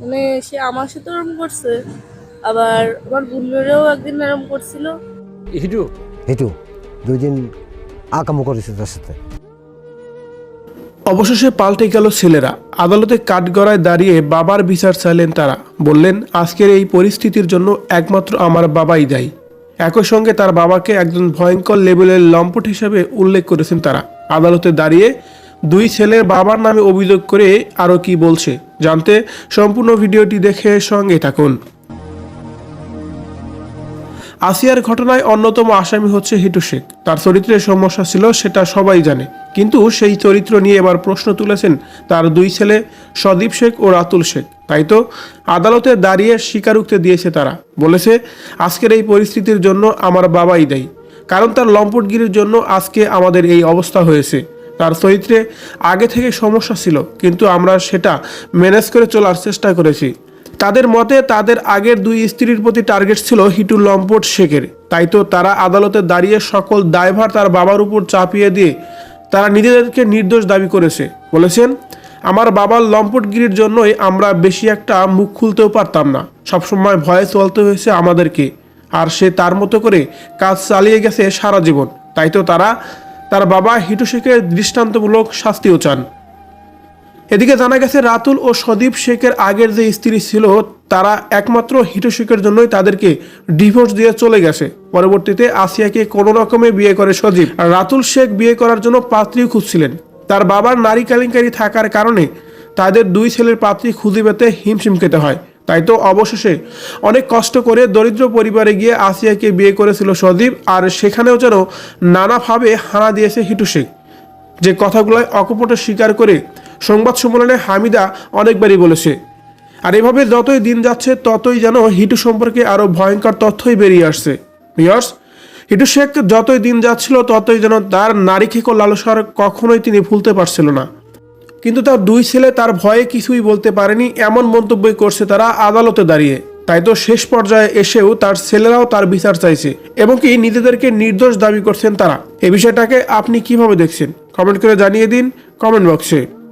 মানে সে আমার সাথে ওরকম করছে আবার আমার বোনেরও একদিন এরকম করছিল। হিটু? হেঁটু দুই দিন আকামো করেছে তার সাথে। অবশেষে পাল্টে গেল ছেলেরা। আদালতে কাঠগড়ায় দাঁড়িয়ে বাবার বিচার চাইলেন তারা। বললেন আজকের এই পরিস্থিতির জন্য একমাত্র আমার বাবাই দায়ী। একই সঙ্গে তার বাবাকে একজন ভয়ঙ্কর লেভেলের লম্পট হিসেবে উল্লেখ করেছেন তারা। আদালতে দাঁড়িয়ে দুই ছেলের বাবার নামে অভিযোগ করে আরও কি বলছে, জানতে সম্পূর্ণ ভিডিওটি দেখে সঙ্গে থাকুন। আসিয়ার ঘটনায় অন্যতম আসামি হচ্ছে হিটু শেখ। তার চরিত্রের সমস্যা ছিল, সেটা সবাই জানে। কিন্তু সেই চরিত্র নিয়ে এবার প্রশ্ন তুলেছেন তার দুই ছেলে সদীপ শেখ ও রাতুল শেখ। তাই তো আদালতে দাঁড়িয়ে স্বীকার স্বীকারোক্তি দিয়েছে তারা। বলেছে, আজকের এই পরিস্থিতির জন্য আমার বাবাই দেয়। কারণ তার লম্পটগিরির জন্য আজকে আমাদের এই অবস্থা হয়েছে। তার চরিত্রে আগে থেকে সমস্যা ছিল, কিন্তু আমরা সেটা ম্যানেজ করে চলার চেষ্টা করেছি। তাদের মতে তাদের আগের দুই স্ত্রীর প্রতি টার্গেট ছিল হিটু লম্পট শেখের। তাই তো তারা আদালতে দাঁড়িয়ে সকল দায়ভার তার বাবার উপর চাপিয়ে দিয়ে তারা নিজেদেরকে নির্দোষ দাবি করেছে। বলেছেন, আমার বাবার লম্পটগিরির জন্যই আমরা বেশি একটা মুখ খুলতেও পারতাম না। সবসময় ভয়ে চলতে হয়েছে আমাদেরকে। আর সে তার মতো করে কাজ চালিয়ে গেছে সারা জীবন। তাই তো তারা তার বাবা হিটু দৃষ্টান্তমূলক শাস্তিও চান। এদিকে জানা গেছে, রাতুল ও সদীপ শেখের আগের যে স্ত্রী ছিল, তারা একমাত্র হিটু শেখের জন্যই তাদেরকে ডিভোর্স দিয়ে চলে গেছে। পরবর্তীতে আসিয়াকে কোনো রকমে বিয়ে করে সজীব। আর রাতুল শেখ বিয়ে করার জন্য পাত্রীও খুঁজছিলেন। তার বাবার নারী কেলেঙ্কারি থাকার কারণে তাদের দুই ছেলের পাত্রী খুঁজে পেতে হিমশিম খেতে হয়। তাই তো অবশেষে অনেক কষ্ট করে দরিদ্র পরিবারে গিয়ে আসিয়াকে বিয়ে করেছিল সদীপ, আর সেখানেও যেন নানাভাবে হানা দিয়েছে হিটু শেখ। যে কথাগুলো অকপটে স্বীকার করে সংবাদ সম্মেলনে হামিদা অনেকবারই বলেছে, আর এভাবে যতই দিন যাচ্ছে, ততই যেন হিটু সম্পর্কে আরও ভয়ঙ্কর তথ্যই বেরিয়ে আসছে। ভিওর্স হিটু শেখ যতই দিন যাচ্ছিল, ততই যেন তার নারী খেকো লালসার কখনোই তিনি ভুলতে পারছিল না। কিন্তু তার দুই ছেলে তার ভয়ে কিছুই বলতে পারেনি, এমন মন্তব্যই করছে তারা আদালতে দাঁড়িয়ে। তাই তো শেষ পর্যায়ে এসেও তার ছেলেরাও তার বিচার চাইছে, এবং কি নিজেদেরকে নির্দোষ দাবি করছেন তারা। এ বিষয়টাকে আপনি কীভাবে দেখছেন? কমেন্ট করে জানিয়ে দিন, কমেন্ট বক্সে।